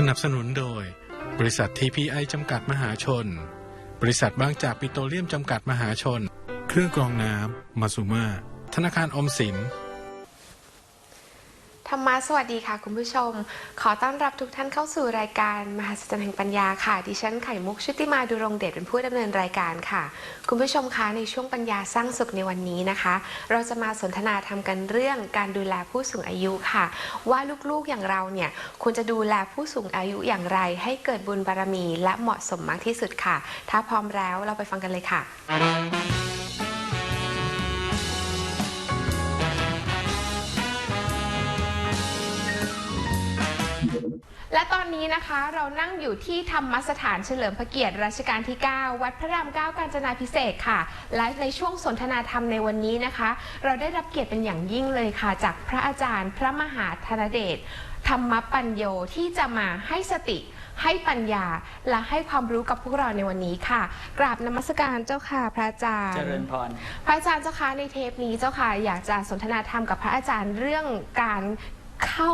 สนับสนุนโดย บริษัท TPI จำกัดมหาชน บริษัทบางจากปิโตรเลียมจำกัดมหาชน เครื่องกรองน้ำมาซูมาธนาคารอมสิน ธรรมะสวัสดีค่ะคุณผู้ชม ขอต้อนรับทุกท่านเข้าสู่รายการมหาสัจจรรย์แห่งปัญญาค่ะ ดิฉันไข่มุกชุติมาดุรงเดชเป็นผู้ดำเนินรายการค่ะ คุณผู้ชมคะในช่วงปัญญาสร้างสุขในวันนี้นะคะ เราจะมาสนทนาทำกันเรื่องการดูแลผู้สูงอายุค่ะ ว่าลูกๆอย่างเราเนี่ยควรจะดูแลผู้สูงอายุอย่างไร ให้เกิดบุญบารมีและเหมาะสมมากที่สุดค่ะ ถ้าพร้อมแล้วเราไปฟังกันเลยค่ะ และตอนนี้นะคะเรานั่งอยู่ที่ธรรมสถานเฉลิมพระเกียรติรัชกาลที่ 9 วัดพระราม9กาญจนาพิเศษกค่ะ และในช่วงสนทนาธรรมในวันนี้นะคะ เราได้รับเกียรติเป็นอย่างยิ่งเลยค่ะ จากพระอาจารย์ พระมหาธนเดชธรรมปัญโยที่จะมาให้สติ ให้ปัญญาและให้ความรู้กับพวกเราในวันนี้ค่ะ กราบนมัสการเจ้าค่ะ พระอาจารย์เจริญพรพระอาจารย์เจ้าคะในเทปนี้เจ้าค่ะอยากจะสนทนาธรรมกับพระอาจารย์เรื่องการเข้า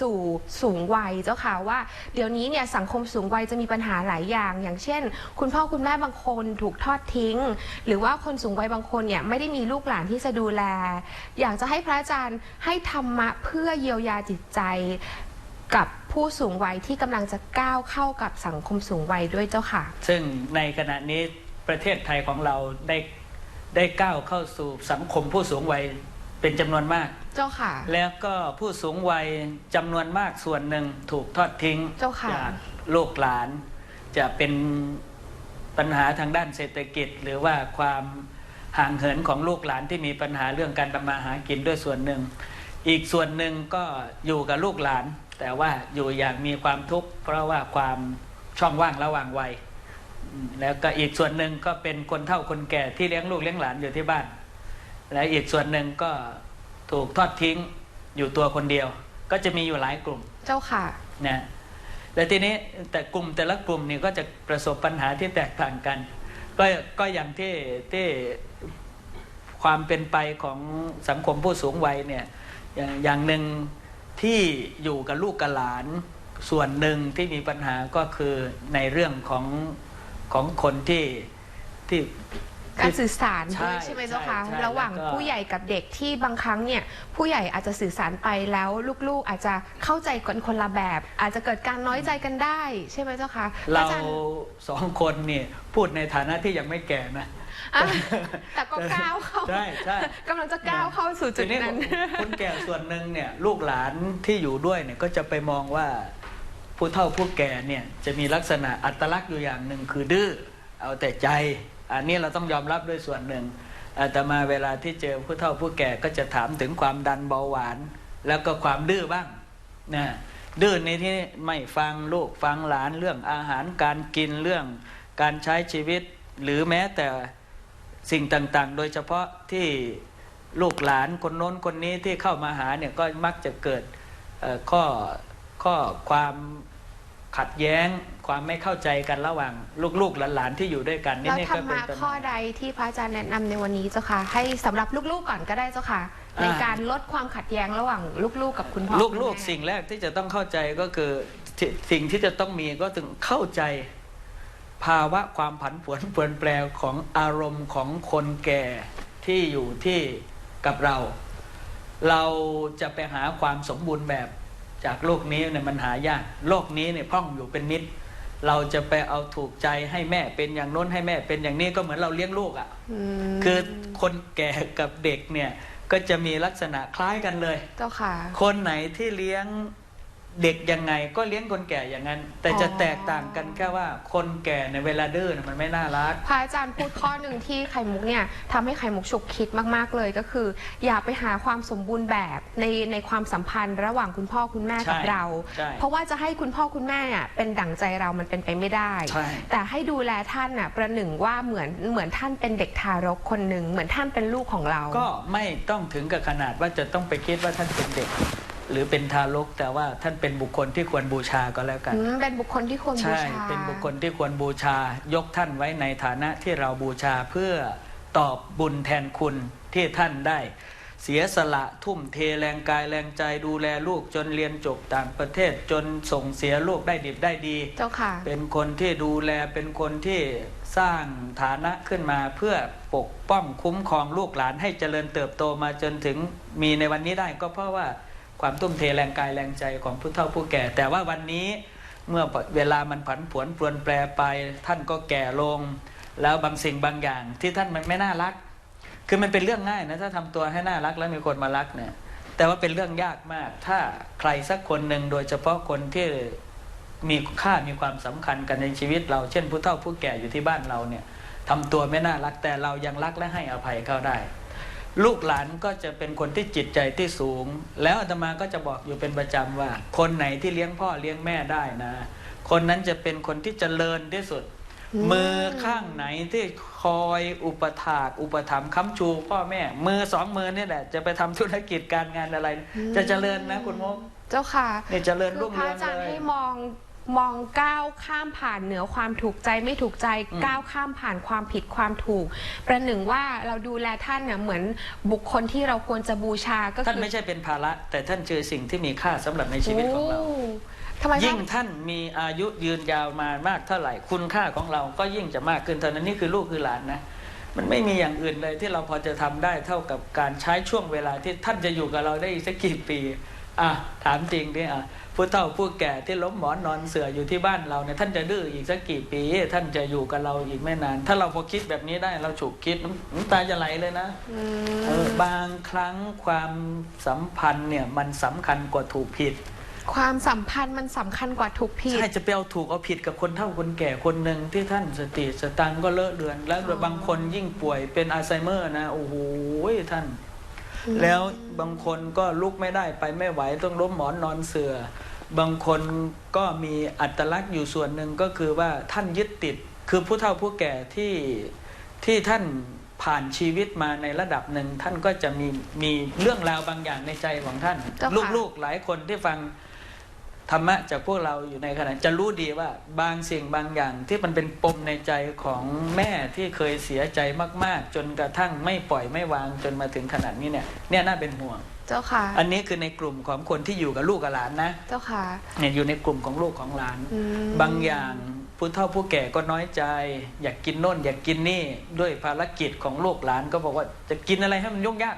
สู่สูงวัยเจ้าค่ะว่าเดี๋ยวนี้เนี่ยสังคมสูงวัยจะมีปัญหาหลายอย่าง อย่างเช่น คุณพ่อคุณแม่บางคนถูกทอดทิ้ง หรือว่าคนสูงวัยบางคนเนี่ยไม่ได้มีลูกหลานที่จะดูแล อยากจะให้พระอาจารย์ให้ธรรมะเพื่อเยียวยาจิตใจกับผู้สูงวัยที่กำลังจะก้าวเข้ากับสังคมสูงวัยด้วยเจ้าค่ะ ซึ่งในขณะนี้ประเทศไทยของเราได้ได้ก้าวเข้าสู่สังคมผู้สูงวัยเป็นจำนวนมาก เจ้าค่ะ แล้วก็ผู้สูงวัยจำนวนมากส่วนหนึ่งถูกทอดทิ้งเจ้าค่ะ จากลูกหลาน จะเป็นปัญหาทางด้านเศรษฐกิจ หรือว่าความห่างเหินของลูกหลานที่มีปัญหาเรื่องการทำมาหากินด้วยส่วนหนึ่ง อีกส่วนหนึ่งก็อยู่กับลูกหลาน แต่ว่าอยู่อย่างมีความทุกข์เพราะว่าความช่องว่างระหว่างวัยอืมแล้วก็อีกส่วนหนึ่งก็เป็นคนเฒ่าคนแก่ที่เลี้ยงลูกเลี้ยงหลานอยู่ที่บ้าน และอีกส่วนหนึ่งก็ ถูกทอดทิ้งอยู่ตัวคนเดียว ก็จะมีอยู่หลายกลุ่มเจ้าค่ะนะและทีนี้แต่กลุ่มแต่ละกลุ่มนี่ก็จะประสบปัญหาที่แตกต่างกัน ก็ก็อย่างที่ที่ความเป็นไปของสังคมผู้สูงวัยเนี่ยอย่างอย่างหนึ่งที่อยู่กับลูกกับหลานส่วนหนึ่งที่มีปัญหาก็คือในเรื่องของของคนที่ที่ การสื่อสารใช่ด้วยใช่ไหมเจ้าคะใช่ใช่ระหว่างแล้วก็ ผู้ใหญ่กับเด็กที่บางครั้งเนี่ยผู้ใหญ่อาจจะสื่อสารไปแล้วลูกๆอาจจะเข้าใจกันคนละแบบ อาจจะเกิดการน้อยใจกันได้ ใช่ไหมเจ้าคะพะเราอจย์สองคนเนี่ยพูดในฐานะที่ยังไม่แก่นะ อะแต่ก็ก้าวเข้าใช่ใช่ กำลังจะก้าวเข้าสู่จุดทีนี้นั้นคนแก่ส่วนหนึ่งเนี่ยลูกหลานที่อยู่ด้วยเนี่ยก็จะไปมองว่าผู้เฒ่าผู้แก่เนี่ยจะมีลักษณะอัตลักษณ์อยู่อย่างหนึ่งคือดื้อเอาแต่ใจ อันนี้เราต้องยอมรับด้วยส่วนหนึ่งอาตมาเวลาที่เจอผู้เฒ่าผู้แก่ก็จะถามถึงความดันเบาหวาน แล้วก็ความดื้อบ้างนะดื้อในที่ไม่ฟังลูกฟังหลานเรื่องอาหารการกินเรื่องการใช้ชีวิต หรือแม้แต่สิ่งต่างๆ โดยเฉพาะที่ลูกหลานคนโน้นคนนี้ที่เข้ามาหาเนี่ยก็มักจะเกิดข้อข้อความ ขัดแย้งความไม่เข้าใจกันระหว่างลูกๆหลานๆที่อยู่ด้วยกันนี่แล้วนี่ธรก็รเป็นมะปัญข้อหา ใดที่พระอาจารย์แนะนำในวันนี้เจ้าค่ะ ให้สำหรับลูกๆก่อนก็ได้เจ้าค่ะในอ่าการลดความขัดแย้งระหว่างลูกๆกับคุณพ่อลูกคุณลูกแม่สิ่งแรกที่จะต้องเข้าใจก็คือที่สิ่งที่จะต้องมีก็ถึงเข้าใจภาวะความผันผวนเปลี่ยนแปลงของอารมณ์ของคนแก่ที่อยู่ที่กับเรา เราจะไปหาความสมบูรณ์แบบ จากโลกนี้เนี่ยมันหายาก โลกนี้เนี่ยพร่องอยู่เป็นนิด เราจะไปเอาถูกใจให้แม่เป็นอย่างโน้นให้แม่เป็นอย่างนี้ก็เหมือนเราเลี้ยงลูกอะ่ะอืมคือคนแก่กับเด็กเนี่ยก็จะมีลักษณะคล้ายกันเลย เจ้าค่ะ คนไหนที่เลี้ยง เด็กยังไงก็เลี้ยงคนแก่อย่างนั้น แต่จะอ๋อแตกต่างกันแค่ว่าคนแก่ในยเวลาดื้อเนี่ยมันไม่น่ารัก พระอาจารย์พูดข้อหนึ่งที่ไข่มุกเนี่ยทำให้ไข่มุกฉุกคิดมาก ๆ เลยก็คือ อย่าไปหาความสมบูรณ์แบบในในความสัมพันธ์ระหว่างคุณพ่อคุณแม่กับใช่เราใช่เพราะว่าจะให้คุณพ่อคุณแม่อะเป็นดั่งใจเรามันเป็นไปไม่ได้ใช่แต่ให้ดูแลท่านน่ะประหนึ่งว่าเหมือนเหมือนท่านเป็นเด็กทารกคนหนึ่งเหมือนท่านเป็นลูกของเรา ก็ไม่ต้องถึงกับขนาดว่าจะต้องไปคิดว่าท่านเป็นเด็ก หรือเป็นทารก แต่ว่าท่านเป็นบุคคลที่ควรบูชาก็แล้วกัน อืมเป็นบุคคลที่ควรบูใช่ ชา เป็นบุคคลที่ควรบูชายกท่านไว้ในฐานะที่เราบูชาเพื่อตอบบุญแทนคุณที่ท่านได้ เสียสละทุ่มเทแรงกายแรงใจดูแลลูกจนเรียนจบต่างประเทศจนส่งเสียลูกได้ดิบได้ดี เจ้าค่ะ เป็นคนที่ดูแลเป็นคนที่สร้างฐานะขึ้นมาเพื่อปกป้องคุ้มครองลูกหลานให้เจริญเติบโตมาจนถึงมีในวันนี้ได้ก็เพราะว่า ความทุ่มเทแรงกายแรงใจของผู้เฒ่าผู้แก่ แต่ว่าวันนี้เมื่อเวลามันผันผวนปรวนแปรไป ท่านก็แก่ลง แล้วบางสิ่งบางอย่างที่ท่านมันไม่น่ารัก คือมันเป็นเรื่องง่ายนะถ้าทำตัวให้น่ารักแล้วมีคนมารักเนี่ยแต่ว่าเป็นเรื่องยากมาก ถ้าใครสักคนหนึ่งโดยเฉพาะคนที่มีค่ามีความสำคัญกันในชีวิต เราเช่นผู้เฒ่าผู้แก่อยู่ที่บ้านเราเนี่ยทำตัวไม่น่ารักแต่เรายังรักและให้อภัยเขาได้ ลูกหลานก็จะเป็นคนที่จิตใจที่สูง แล้วอาตมาก็จะบอกอยู่เป็นประจำว่า คนไหนที่เลี้ยงพ่อเลี้ยงแม่ได้นะ คนนั้นจะเป็นคนที่เจริญที่สุดอืมมือข้างไหนที่คอยอุปถากอุปถัมภ์ค้ำชู พ่อแม่ มือสองมือนี่แหละ จะไปทำธุรกิจการงานอะไร จะเจริญนะคุณมุกเจ้าค่ะเนี่ยเจริญคืรุ่องพเรืระองอาจารย์เลยให้มอง มองก้าวข้ามผ่านเหนือความถูกใจไม่ถูกใจอืมก้าวข้ามผ่านความผิดความถูก ประหนึ่งว่าเราดูแลท่านเนี่ยเหมือนบุคคลที่เราควรจะบูชาก็ท่านคือไม่ใช่เป็นภาระ แต่ท่านเจอสิ่งที่มีค่าสำหรับในชีวิตของเราโทำไมยิ่งพระท่านมีอายุยืนยาวมามากเท่าไหร่คุณค่าของเราก็ยิ่งจะมากขึ้นเท่านั้นนี่คือลูกคือหลานนะมันไม่มีอย่างอื่นเลยที่เราพอจะทำได้เท่ากับการใช้ช่วงเวลาที่ท่านจะอยู่กับเราได้อีกสักกี่ปี อะถามจริงดิอะ ผู้เฒ่าผู้แก่ที่ล้มหมอนนอนเสืออยู่ที่บ้านเราเนี่ยท่านจะดื้ออีกสักกี่ปี ท่านจะอยู่กับเราอีกไม่นาน ถ้าเราพอคิดแบบนี้ได้เราฉุกคิดน้ำน้ำตาจะไหลเลยนะอืมเออบางครั้งความสัมพันธ์เนี่ยมันสำคัญกว่าถูกผิด ความสัมพันธ์มันสำคัญกว่าถูกผิดใช่จะไปเอาถูกเอาผิดกับคนเฒ่าคนแก่คนหนึ่งที่ท่านสติสตังค์ก็เลอะเลือน แล้วอ๋อบางคนยิ่งป่วยเป็นอัลไซเมอร์นะโอ้โหท่านอืมแล้วบางคนก็ลุกไม่ได้ไปไม่ไหวต้องล้มหมอนนอนเสือ บางคนก็มีอัตลักษณ์อยู่ส่วนหนึ่งก็คือว่าท่านยึดติด คือผู้เฒ่าผู้แก่ที่ที่ท่านผ่านชีวิตมาในระดับหนึ่งท่านก็จะมีมีเรื่องราวบางอย่างในใจของท่านเจ้าค่ะลูกๆหลายคนที่ฟังธรรมะจากพวกเราอยู่ในขณะจะรู้ดีว่าบางสิ่งบางอย่างที่มันเป็นปมในใจของแม่ที่เคยเสียใจมาก ๆ จนกระทั่งไม่ปล่อยไม่วางจนมาถึงขนาดนี้เนี่ยเนี่ยน่าเป็นห่วง เจ้าค่ะ อันนี้คือในกลุ่มของคนที่อยู่กับลูกกับหลานนะ เจ้าค่ะเนี่ยอยู่ในกลุ่มของลูกของหลานอืมบางอย่างผู้เฒ่าผู้แก่ก็น้อยใจ อยากกินโน่น อยากกินนี่ด้วยภารกิจของลูกหลานก็บอกว่าจะกินอะไรให้มันยุ่งยาก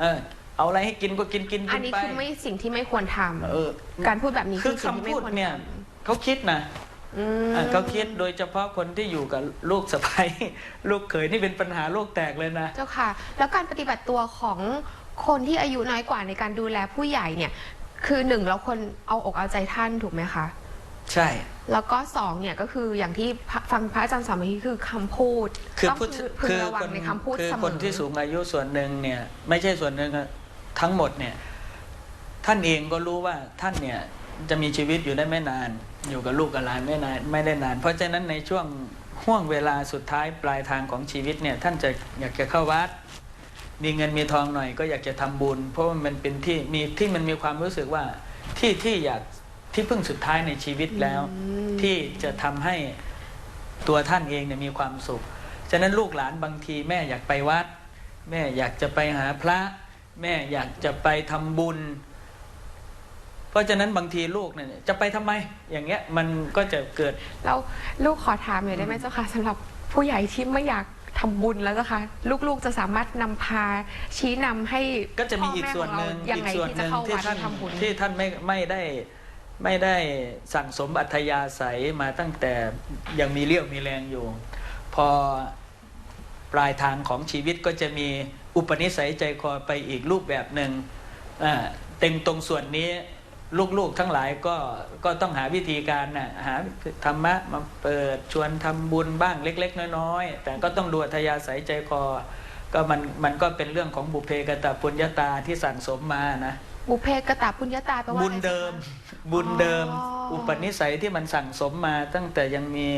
เออ เอาอะไรให้กินก็กินกินอักินนนี้ไปคือไม่สิ่งที่ไม่ควรทำเออการพูดแบบนี้คือสิ่งที่คำไม่พูดควรเนี่ยทเขาคิดนะำอืมอะเขาคิดโดยเฉพาะคนที่อยู่กับลูกสะใภ้ลูกเขยนี่เป็นปัญหาโลกแตกเลยนะ เจ้าค่ะ แล้วการปฏิบัติตัวของ คนที่อายุน้อยกว่าในการดูแลผู้ใหญ่เนี่ย คือหนึ่งเราควรเอาอกเอาใจท่านถูกไหมคะ ใช่ แล้วก็สองเนี่ยก็คืออย่างที่พระฟังพระอาจารย์สอนเมื่อกี้คือคำพูดคือต้องพูดพึงคือระวัคงนในคำพูดคือเสมคอนที่สูงอายุส่วนหนึ่งเนี่ย ไม่ใช่ส่วนหนึ่งอะทั้งหมดเนี่ย ท่านเองก็รู้ว่าท่านเนี่ยจะมีชีวิตอยู่ได้ไม่นาน อยู่กับลูกกับหลานไม่นานไม่ได้นาน เพราะฉะนั้นในช่วงห่วงเวลาสุดท้ายปลายทางของชีวิตเนี่ย ท่านจะอยากจะเข้าวัด มีเงินมีทองหน่อยก็อยากจะทำบุญ เพราะว่ามันเป็นที่มีที่มันมีความรู้สึกว่าที่ที่อยากที่พึ่งสุดท้ายในชีวิตแล้วอืมที่จะทำให้ตัวท่านเองเนี่ยมีความสุข ฉะนั้นลูกหลานบางทีแม่อยากไปวัด แม่อยากจะไปหาพระ แม่อยากจะไปทำบุญ เพราะฉะนั้นบางทีลูกเนี่ยจะไปทำไม อย่างเงี้ยมันก็จะเกิดแล้วลูกขอถามหน่อยได้ไหมเจ้าค่ะสำหรับผู้ใหญ่ที่ไม่อยาก ทำบุญแล้วเจ้าค่ะลูกๆจะสามารถนำพาชี้นำให้ก็จะมีพ่อีกแม่ส่วนขหเรานึ่งยังอีกไงส่วนที่หจะนึ่งเข้าที่วัดท่านทำบุญ ที่ท่านไม่ไม่ได้ไม่ได้สั่งสมอัธยาศัยมาตั้งแต่ยังมีเรี่ยวมีแรงอยู่ พอปลายทางของชีวิตก็จะมีอุปนิสัยใจคอไปอีกรูปแบบหนึ่งอ่าเต็งตรงส่วนนี้ ลูกๆทั้งหลายก็ก็ต้องหาวิธีการนะหาธรรมะมาเปิดชวนทำบุญบ้างเล็ก ๆ น้อยๆแต่ก็ต้องดูอัธยาศัยใจคอ ก็มันมันก็เป็นเรื่องของบุพเพกตปุญญาตาที่สั่งสมมานะบุพเพกตาปุญญาตาแปลว่าบุญอะไรเดิมจ๊ะคะบุญเดิมอ๋ออุอุปนิสัยที่มันสั่งสมมา ตั้งแต่ยังมี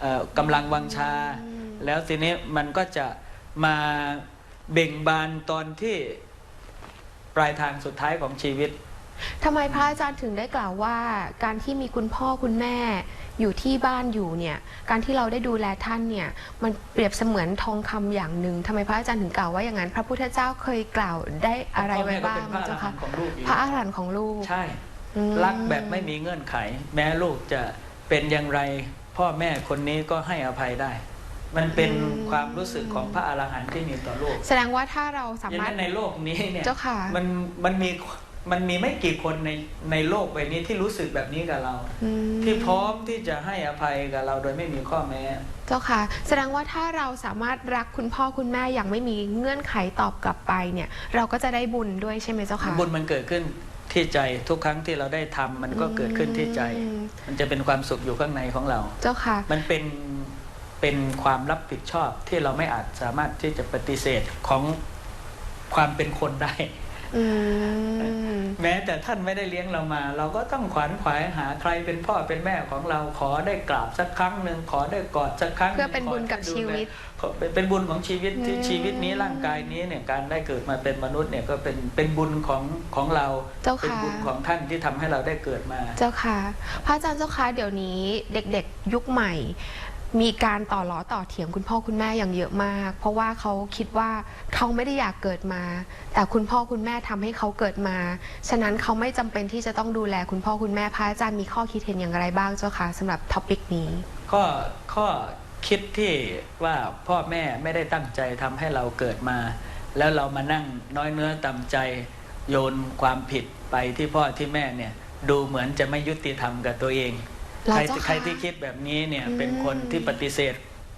เอ่อกำลังวังชาอืมแล้วทีนี้มันก็จะมาเบ่งบานตอนที่ปลายทางสุดท้ายของชีวิต ทำไมพระอาจารย์ถึงได้กล่าวว่า การที่มีคุณพ่อคุณแม่อยู่ที่บ้านอยู่เนี่ยการที่เราได้ดูแลท่านเนี่ยมันเปรียบเสมือนทองคำอย่างหนึ่งทำไมพระอาจารย์ถึงกล่าวว่าอย่างนั้น พระพุทธเจ้าเคยกล่าวได้อะไรไว้บ้างพ่อแม่ก็เป็นพระอรเจ้าหัคะนต์ของลูกอยู่พระอาหารหันต์ของลูก ใช่ อืม รักแบบไม่มีเงื่อนไข แม้ลูกจะเป็นอย่างไร พ่อแม่คนนี้ก็ให้อภัยได้ มันเป็นความรู้สึกของพระอรหันต์ที่มีต่อโลกแสดงว่าถ้าเราสาอย่างมารถ นั้นในโลกนี้เนี่ยเจ้าค่ะ มันมันมี มันมีไม่กี่คนในในโลกใบนี้ที่รู้สึกแบบนี้กับเราอืมที่พร้อมที่จะให้อภัยกับเราโดยไม่มีข้อแม้ เจ้าค่ะ แสดงว่าถ้าเราสามารถรักคุณพ่อคุณแม่อย่างไม่มีเงื่อนไขตอบกลับไปเนี่ย เราก็จะได้บุญด้วยใช่ไหมเจ้าค่ะบุญมันเกิดขึ้นที่ใจทุกครั้งที่เราได้ทำมันก็เกิดขึ้นที่ใจอืมมันจะเป็นความสุขอยู่ข้างในของเรา เจ้าค่ะ มันเป็นเป็นความรับผิดชอบที่เราไม่อาจสามารถที่จะปฏิเสธของความเป็นคนได้อืม แม้แต่ท่านไม่ได้เลี้ยงเรามา เราก็ต้องขวนขวายหาใครเป็นพ่อเป็นแม่ของเราขอได้กราบสักครั้งหนึ่งขอได้กอดสักครั้งหเพื่งอเป็นบุญกับขอได้ดูชีวิตแลขอเป็นเป็นบุญของชีวิตที่อืมชีวิตนี้ร่างกายนี้เนี่ยการได้เกิดมาเป็นมนุษย์เนี่ยก็เป็นเป็นบุญของของเราเจ้าเป็นค่ะบุญของท่านที่ทำให้เราได้เกิดมา เจ้าค่ะ พระอาจารย์เจ้าค่ะเดี๋ยวนี้เด็กๆ ยุคใหม่ มีการต่อล้อต่อเถียงคุณพ่อคุณแม่อย่างเยอะมาก เพราะว่าเขาคิดว่าเขาไม่ได้อยากเกิดมา แต่คุณพ่อคุณแม่ทำให้เขาเกิดมา ฉะนั้นเขาไม่จำเป็นที่จะต้องดูแลคุณพ่อคุณแม่พระอาจารย์มีข้อคิดเห็นอย่างไรบ้างเจ้าคะสำหรับท็อปิกนี้ข้อข้อคิดที่ว่าพ่อแม่ไม่ได้ตั้งใจทำให้เราเกิดมา แล้วเรามานั่งน้อยเนื้อต่ำใจโยนความผิดไปที่พ่อที่แม่เนี่ยดูเหมือนจะไม่ยุติธรรมกับตัวเอง ใครเจ้าค่ะใครที่คิดแบบนี้เนี่ยอืมเป็นคนที่ปฏิเสธ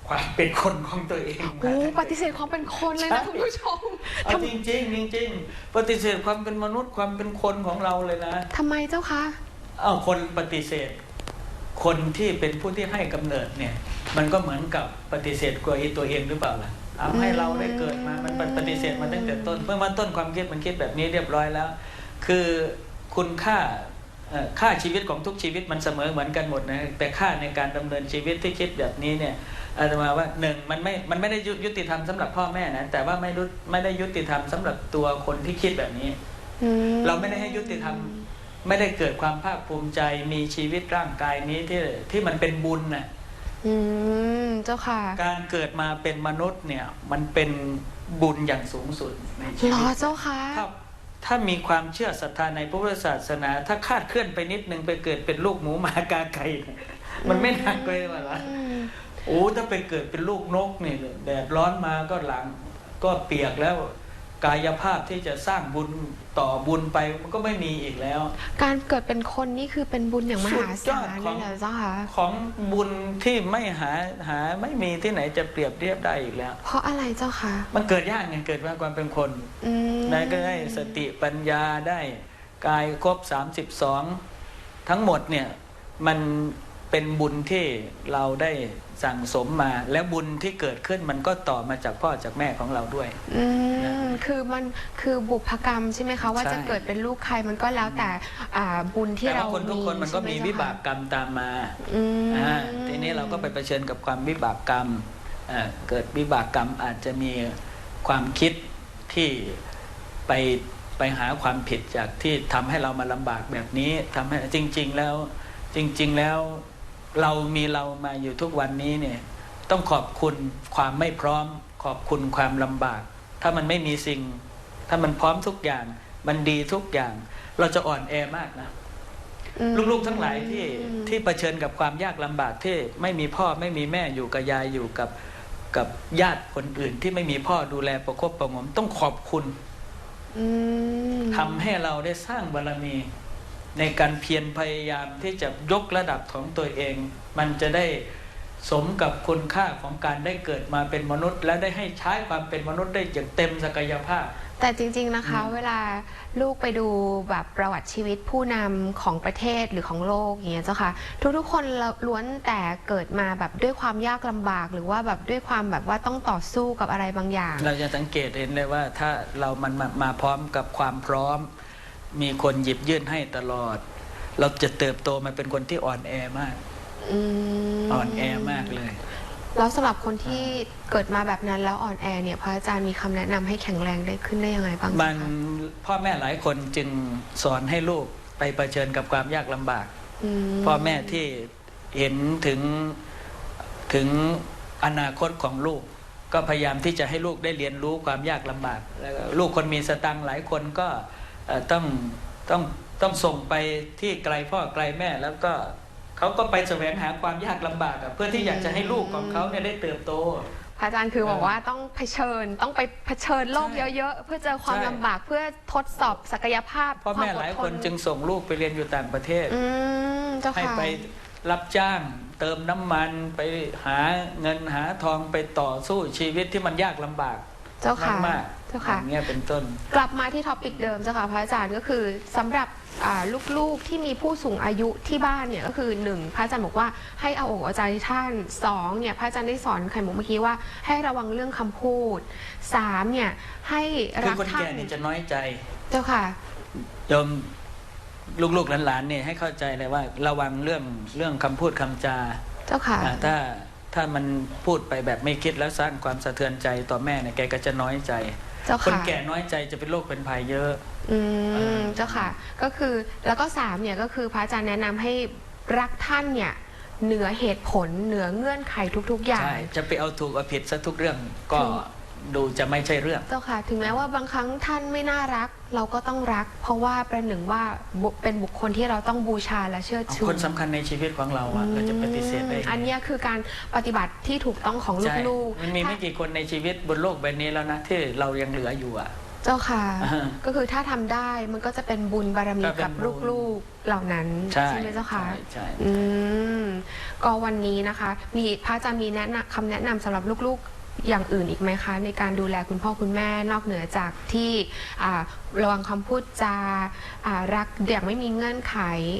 ความเป็นคนของตัวเองโอ้ปฏิเสธความเป็นคนเลยนะคุณผู้ชมเอาทำจริงจริงๆจริงๆปฏิเสธความเป็นมนุษย์ความเป็นคนของเราเลยนะทำไมเจ้าคะเอาคนปฏิเสธ คนที่เป็นผู้ที่ให้กำเนิดเนี่ย มันก็เหมือนกับปฏิเสธตัวเองตัวเองหรือเปล่าล่ะเอาให้เราได้เกิดมา มันปฏิเสธมาตั้งแต่ต้น เมื่อมาต้นความคิดมันคิดแบบนี้เรียบร้อยแล้ว คือคุณค่าเอ่อ ค่าชีวิตของทุกชีวิตมันเสมอเหมือนกันหมดนะแต่ค่าในการดำเนินชีวิตที่คิดแบบนี้เนี่ยอาตมาว่าหนึ่งมันไม่มันไม่ได้ยุยุติธรรมสำหรับพ่อแม่นะแต่ว่าไม่รู้ไม่ได้ยุติธรรมสำหรับตัวคนที่คิดแบบนี้อืมเราไม่ได้ให้ยุติธรรมไม่ได้เกิดความภาคภูมิใจมีชีวิตร่างกายนี้ที่ที่มันเป็นบุญน่ะอืมเจ้าค่ะ การเกิดมาเป็นมนุษย์เนี่ย มันเป็นบุญอย่างสูงสุดในชีเหรวิอตเจ้าคะ ถ้าถ้ามีความเชื่อศรัทธาในพระพุทธศาสนา ถ้าคาดเคลื่อนไปนิดนึงไปเกิดเป็นลูกหมูหมากาไก่เนี่ยมันไม่หนักเลยว่ะล่ะอืมโอ้ถ้าไปเกิดเป็นลูกนกเนี่ยแดดร้อนมาก็หลังก็เปียกแล้ว กายภาพที่จะสร้างบุญต่อบุญไปมันก็ไม่มีอีกแล้ว การเกิดเป็นคนนี่คือเป็นบุญอย่างมหาสุดยอศาดลขเลองยเหรอเจ้าคะของบุญที่ไม่หาหาไม่มีที่ไหนจะเปรียบเทียบได้อีกแล้ว เพราะอะไรเจ้าคะมันเกิดยากไงเกิดมาความเป็นคนอืมได้ก็ได้สติปัญญาได้กายครบ32 ทั้งหมดเนี่ยมัน เป็นบุญที่เราได้สั่งสมมา แล้วบุญที่เกิดขึ้นมันก็ต่อมาจากพ่อจากแม่ของเราด้วย อืมคือมันคือบุพกรรมใช่ไหมคะ ว่าใช่ จะเกิดเป็นลูกใครมันก็แล้วแต่อ่าบุญที่แต่เราว่าคนทุกคนมันก็มีใช่ไหวิเจ้คะบากกรรมตามมาอืมอ่าทีนี้เราก็ไปเผชิญกับความวิบากกรรมอ่าเกิดวิบากกรรมอาจจะมีความคิดที่ไปไปหาความผิดจากที่ทำให้เรามาลำบากแบบนี้ทำให้จริง ๆ แล้วจริง ๆ แล้ว เรามีเรามาอยู่ทุกวันนี้เนี่ยต้องขอบคุณความไม่พร้อม ขอบคุณความลำบาก ถ้ามันไม่มีสิ่ง ถ้ามันพร้อมทุกอย่าง มันดีทุกอย่าง เราจะอ่อนแอมากนะอืมลูกๆทั้งหลายที่ที่เผชิญกับความยากลำบากที่ไม่มีพ่อไม่มีแม่อยู่กับยายอยู่กับกับญาติคนอื่นที่ไม่มีพ่อดูแลประคบประหงมต้องขอบคุณอืมทำให้เราได้สร้างบารมี ในการเพียรพยายามที่จะยกระดับของตัวเอง มันจะได้สมกับคุณค่าของการได้เกิดมาเป็นมนุษย์ และได้ให้ใช้ความเป็นมนุษย์ได้อย่างเต็มศักยภาพ แต่จริง ๆนะคะอืมเวลาลูกไปดูแบบประวัติชีวิตผู้นำของประเทศหรือของโลกอย่างเงี้ยเจ้าค่ะ ทุกๆคนล้วนแต่เกิดมาแบบด้วยความยากลำบาก หรือว่าแบบด้วยความแบบว่าต้องต่อสู้กับอะไรบางอย่าง เราจะสังเกตเห็นเลยว่าถ้าเรามันมามาพร้อมกับความพร้อม มีคนหยิบยื่นให้ตลอด เราจะเติบโตมาเป็นคนที่อ่อนแอมากอืมอ่อนแอมากเลย แล้วสำหรับคนที่เกิดมาแบบนั้นแล้วอ่อนแอเนี่ยพระอาจารย์มีคำแนะนำให้แข็งแรงได้ขึ้นได้ยังไงบ้างมันคะพ่อแม่หลายคนจึงสอนให้ลูกไปเผชิญกับความยากลำบากมพ่อแม่ที่เห็นถึงถึงอนาคตของลูก ก็พยายามที่จะให้ลูกได้เรียนรู้ความยากลำบากแล้วก็ลูกคนมีสตังค์หลายคนก็เอ่อ ต้องต้องต้องส่งไปที่ไกลพ่อไกลแม่แล้วก็เขาก็ไปแสวงหาความยากลำบากอะเพื่อที่อยากจะให้ลูกของเขาเนี่ยได้เติบโตพระอาจารย์คือบอกว่าต้องเผชิญต้องไปเผชิญโลกใช่เยอะ ๆ เพื่อเจอความใช่ลำบากเพื่อทดสอบศักยภาพพ่อแม่วหลายดทคนจึงส่งลูกไปเรียนอยู่ต่างประเทศอืมเจ้าให้ค่ะไปรับจ้างเติมน้ำมันไปหาเงินหาทองไปต่อสู้ชีวิตที่มันยากลำบากเจ้าค่ะมาก เจ้าๆอค่ะย่างเงี้ยเป็นต้น กลับมาที่ท็อปิกเดิมเจ้าค่ะพระอาจารย์ก็คือสำหรับอ่าลูกๆที่มีผู้สูงอายุที่บ้านเนี่ยก็คือหนึ่งพระอาจารย์บอกว่าให้เอาอกเอาใจท่านสองเนี่ยพระอาจารย์ได้สอนไข่มุกเมื่อกี้ว่า ให้ระวังเรื่องคำพูดสามเนี่ยให้คือรักคนท่าแก่นเนี่ยจะน้อยใจเจ้าค่ะ โยมลูกๆหลานๆเนี่ยให้เข้าใจเลยว่า ระวังเรื่องเรื่องคำพูดคำจาเจ้าค่ะ อ่าถ้าถ้ามันพูดไปแบบไม่คิดแล้วสร้างความสะเทือนใจต่อแม่เนี่ยแกก็จะน้อยใจ เจ้าคนค่ะแก่น้อยใจจะเป็นโรคเป็นภัยเยอะ อืเอมอ เจ้าค่ะ ก็คือแล้วก็สามเนี่ยก็คือพระอาจารย์แนะนำให้รักท่านเนี่ยเหนือเหตุผลเหนือเงื่อนไขทุกๆอย่าง ใช่จะไปเอาถูกเอาผิดซะทุกเรื่องก็คือ ดูจะไม่ใช่เรื่อง เจ้าค่ะ ถึงแม้ว่าบางครั้งท่านไม่น่ารัก เราก็ต้องรัก เพราะว่าประหนึ่งว่าบุเป็นบุคคลที่เราต้องบูชาและเชื่อชูคนสำคัญในชีวิตของเราอะเราจะปฏิเสธได้อืมไงอันเนี้ยคือการปฏิบัติที่ถูกต้องของใช่ลูกมันมีไม่ถ้ากี่คนในชีวิตบนโลกใบนี้แล้วนะที่เรายังเหลืออยู่อะเจ้าค่ะ อ่าก็คือถ้าทำได้มันก็จะเป็นบุญบารมีก็เป็นกับบุญ ลูกๆเหล่านั้นใช่ไหมเจ้าค่ะ ใช่ใช่ อืมก็วันนี้นะคะ มีพระอาจารย์มีแนะนำคำแนะนำสำหรับลูกๆ อย่างอื่นอีกไหมคะ ในการดูแลคุณพ่อคุณแม่นอกเหนือจากที่อ่าระวังคำพูดจาอ่ารักอย่างไม่มีเงื่อนไข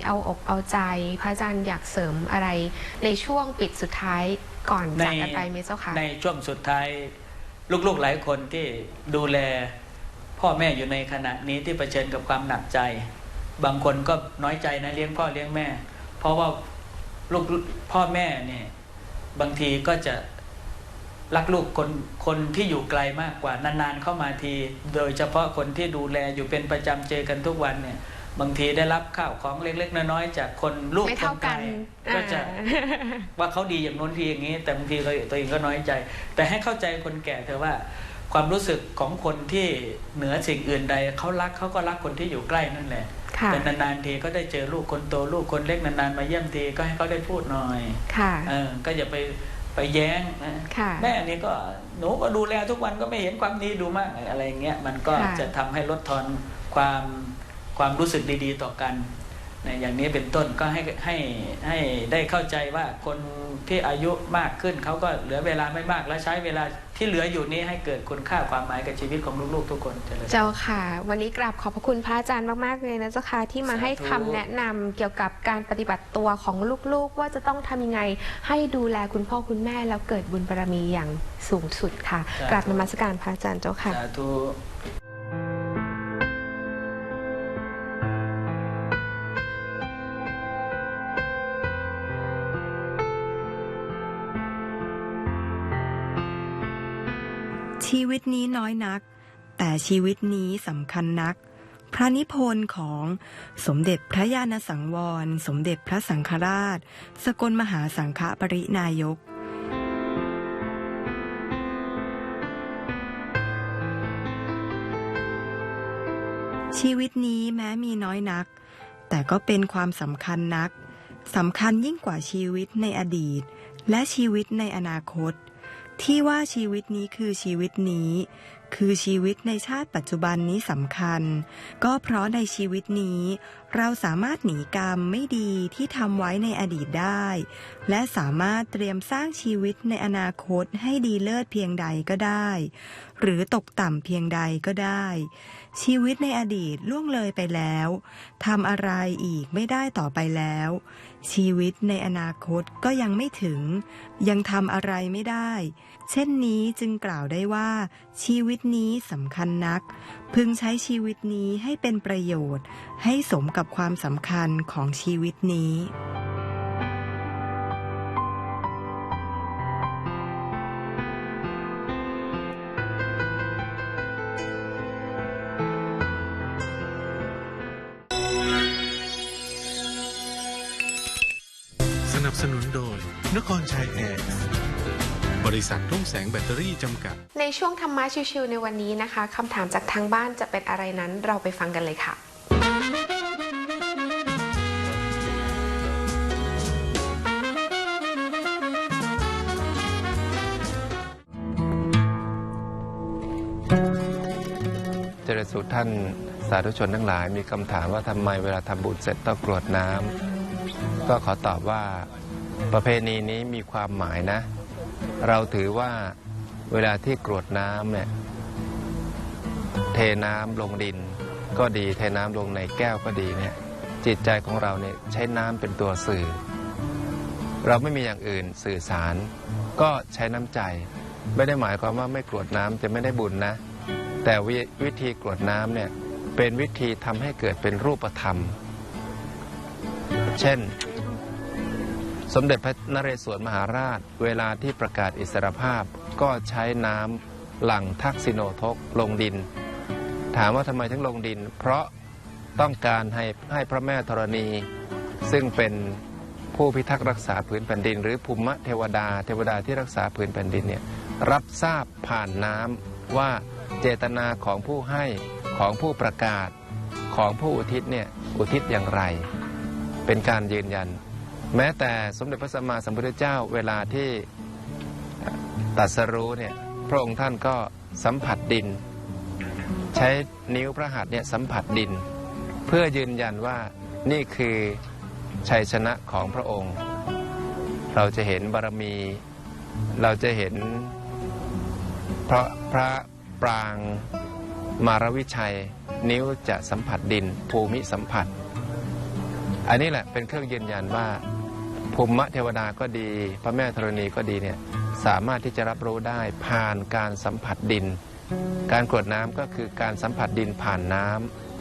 เอาอกเอาใจ พระอาจารย์อยากเสริมอะไร ในช่วงปิดสุดท้ายก่อนจากกันไปไหมเจ้าคะ ในช่วงสุดท้ายลูกๆหลายคนที่ดูแลพ่อแม่อยู่ในขณะนี้ที่เผชิญกับความหนักใจ บางคนก็น้อยใจนะเลี้ยงพ่อเลี้ยงแม่ เพราะว่าลูกพ่อแม่เนี่ยบางทีก็จะ รักลูกคนคนที่อยู่ไกลมากกว่านานๆเข้ามาที โดยเฉพาะคนที่ดูแลอยู่เป็นประจำเจอกันทุกวันเนี่ยบางทีได้รับข้าวของเล็ก ๆ น้อยๆจากคนลูกไม่คเท่านไกกัลนก็จะอ่า ว่าเขาดีอย่างโน้นทีอย่างนี้ แต่บางทีเราตัวเองก็น้อยใจ แต่ให้เข้าใจคนแก่เธอะว่า ความรู้สึกของคนที่เหนือสิ่งอื่นใดเขารักเขาก็รักคนที่อยู่ใกล้นั่นแหละค่ะ แต่นานๆทีก็ได้เจอลูกคนโตลูกคนเล็กนานๆมาเยี่ยมทีก็ให้เขาได้พูดหน่อย ค่ะ เออก็อย่าไป ไปแย้งนะค่ะแม่นี่ก็หนูก็ดูแลทุกวันก็ไม่เห็นความดีดูมากอะไรอย่างเงี้ยมันก็ค่ะจะทำให้ลดทอนความความรู้สึกดีๆต่อกันนะ อย่างนี้เป็นต้นก็ให้ให้ให้ได้เข้าใจว่าคนที่อายุมากขึ้นเขาก็เหลือเวลาไม่มากและใช้เวลาที่เหลืออยู่นี้ให้เกิดคุณค่าความหมายกับชีวิตของลูกๆ ทุกคนเจริญเจ้าค่ะ วันนี้กราบขอบพระคุณพระอาจารย์มากๆเลยนะเจ้าค่ะที่มาสาธุให้คำแนะนำเกี่ยวกับการปฏิบัติตัวของลูกๆ ว่าจะต้องทำยังไงให้ดูแลคุณพ่อคุณแม่แล้วเกิดบุญบารมีอย่างสูงสุดค่ะกราบนมัสการพระอาจารย์เจ้าค่ะ ชีวิตนี้น้อยนัก แต่ชีวิตนี้สำคัญนัก พระนิพนธ์ของสมเด็จพระญาณสังวร สมเด็จพระสังฆราช สกลมหาสังฆปรินายกชีวิตนี้แม้มีน้อยนัก แต่ก็เป็นความสำคัญนักสำคัญยิ่งกว่าชีวิตในอดีต และชีวิตในอนาคต ที่ว่าชีวิตนี้คือชีวิตนี้ คือชีวิตในชาติปัจจุบันนี้สำคัญ ก็เพราะในชีวิตนี้ เราสามารถหนีกรรมไม่ดีที่ทำไว้ในอดีตได้ และสามารถเตรียมสร้างชีวิตในอนาคตให้ดีเลิศเพียงใดก็ได้ หรือตกต่ำเพียงใดก็ได้ ชีวิตในอดีตล่วงเลยไปแล้วทำอะไรอีกไม่ได้ต่อไปแล้ว ชีวิตในอนาคตก็ยังไม่ถึง ยังทำอะไรไม่ได้ เช่นนี้จึงกล่าวได้ว่า ชีวิตนี้สำคัญนัก พึงใช้ชีวิตนี้ให้เป็นประโยชน์ ให้สมกับความสำคัญของชีวิตนี้ นครชัยแอร์บริษัททุ่งแสงแบตเตอรี่จำกัด ในช่วงธรรมะชิวๆในวันนี้นะคะคำถามจากทางบ้านจะเป็นอะไรนั้นเราไปฟังกันเลยค่ะ เจริญสุขท่านสาธุชนทั้งหลายมีคำถามว่าทำไมเวลาทำบุญเสร็จต้องกรวดน้ำก็ขอตอบว่า ประเพณีนี้มีความหมายนะ เราถือว่าเวลาที่กรวดน้ำเนี่ยเทน้ำลงดินก็ดีเทน้ำลงในแก้วก็ดีเนี่ยจิตใจของเราเนี่ยใช้น้ำเป็นตัวสื่อ เราไม่มีอย่างอื่นสื่อสาร ก็ใช้น้ำใจ ไม่ได้หมายความว่าไม่กรวดน้ำจะไม่ได้บุญนะ แต่ววิธีกรวดน้ำเนี่ยเป็นวิธีทำให้เกิดเป็นรูปธรรม เช่น สมเด็จพระนเรศวรมหาราช เวลาที่ประกาศอิสรภาพก็ใช้น้ำหลังทักษิโนทกลงดิน ถามว่าทำไมถึงลงดิน เพราะต้องการให้ให้พระแม่ธรณี ซึ่งเป็นผู้พิทักษ์รักษาผืนแผ่นดิน หรือภูมิเทวดา เทวดาที่รักษาผืนแผ่นดินเนี่ยรับทราบผ่านน้ำว่าเจตนาของผู้ให้ของผู้ประกาศของผู้อุทิศเนี่ยอุทิศอย่างไร เป็นการยืนยัน แม้แต่สมเด็จพระสัมมาสัมพุทธเจ้าเวลาที่ตรัสรู้เนี่ยพระองค์ท่านก็สัมผัสดิน ใช้นิ้วพระหัตถ์เนี่ยสัมผัสดิน เพื่อยืนยันว่านี่คือชัยชนะของพระองค์ เราจะเห็นบารมี เราจะเห็นพระพระปรางมารวิชัย นิ้วจะสัมผัสดินภูมิสัมผัส อันนี้แหละเป็นเครื่องยืนยันว่า ภูมิเทวดาก็ดี พระแม่ธรณีก็ดีเนี่ยสามารถที่จะรับรู้ได้ผ่านการสัมผัสดิน การกรวดน้ำก็คือการสัมผัสดินผ่านน้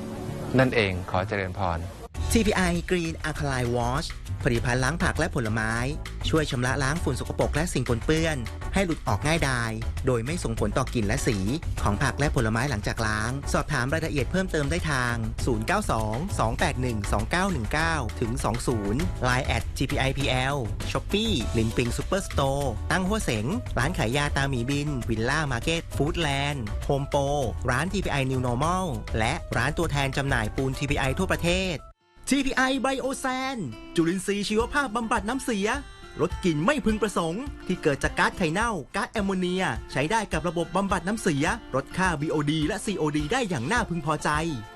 ำนั่นเองขอเจริญพร TPI Green Alkaline Wash ผลิตภัณฑ์ล้างผักและผลไม้ ช่วยชำระล้างฝุ่นสกปรกและสิ่งปนเปื้อนให้หลุดออกง่ายดาย โดยไม่ส่งผลต่อกลิ่นและสี ของผักและผลไม้หลังจากล้าง สอบถามรายละเอียดเพิ่มเติมได้ทาง 092-281-2919 ถึง 20 Line at GPIPL Shopee ลินปิงซูเปอร์สโตร์ตั้งหัวเสง ร้านขายยาตาหมีบิน วิลล่ามาร์เก็ตฟู้ดแลนด์โฮมโปรร้าน TPI New Normal และร้านตัวแทนจำหน่ายปูน TPI ทั่วประเทศ TPI Biosan จุลินทรีย์ชีวภาพบำบัดน้ำเสีย ลดกลิ่นไม่พึงประสงค์ ที่เกิดจากก๊าซไข่เน่าก๊าซแอมโมเนีย ใช้ได้กับระบบบำบัดน้ำเสียลดค่า BOD และ COD ได้อย่างน่าพึงพอใจ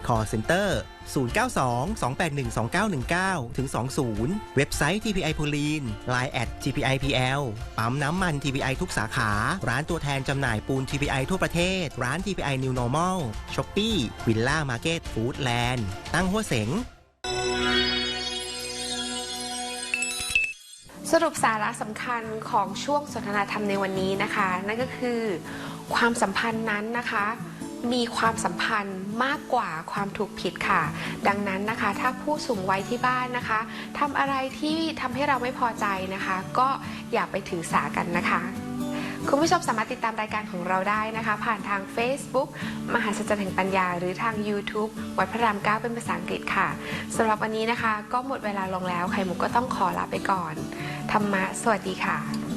Call Center 092-281-2919 ถึง 20 เว็บไซต์ TPI โพลีน Line at TPIPL ปั๊มน้ำมัน TPI ทุกสาขา ร้านตัวแทนจำหน่ายปูน TPI ทั่วประเทศ ร้าน TPI New Normal Shopee Villa Market Foodland ตั้งหัวเสง สรุปสาระสำคัญของช่วงสนทนาธรรมในวันนี้นะคะ นั่นก็คือ ความสัมพันธ์นั้นนะคะ มีความสัมพันธ์มากกว่าความถูกผิดค่ะ ดังนั้นนะคะ ถ้าผู้สูงวัยที่บ้านนะคะทำอะไรที่ทำให้เราไม่พอใจนะคะ ก็อย่าไปถือสากันนะคะคุณผู้ชมสามารถติดตามรายการของเราได้นะคะ ผ่านทาง Facebook มหาสัจจ์แห่งปัญญา หรือทาง YouTube วัดพระรามเก้าเป็นภาษาอังกฤษค่ะสำหรับวันนี้นะคะ ก็หมดเวลาลงแล้วไข่มุกก็ต้องขอลาไปก่อน ธรรมะ สวัสดีค่ะ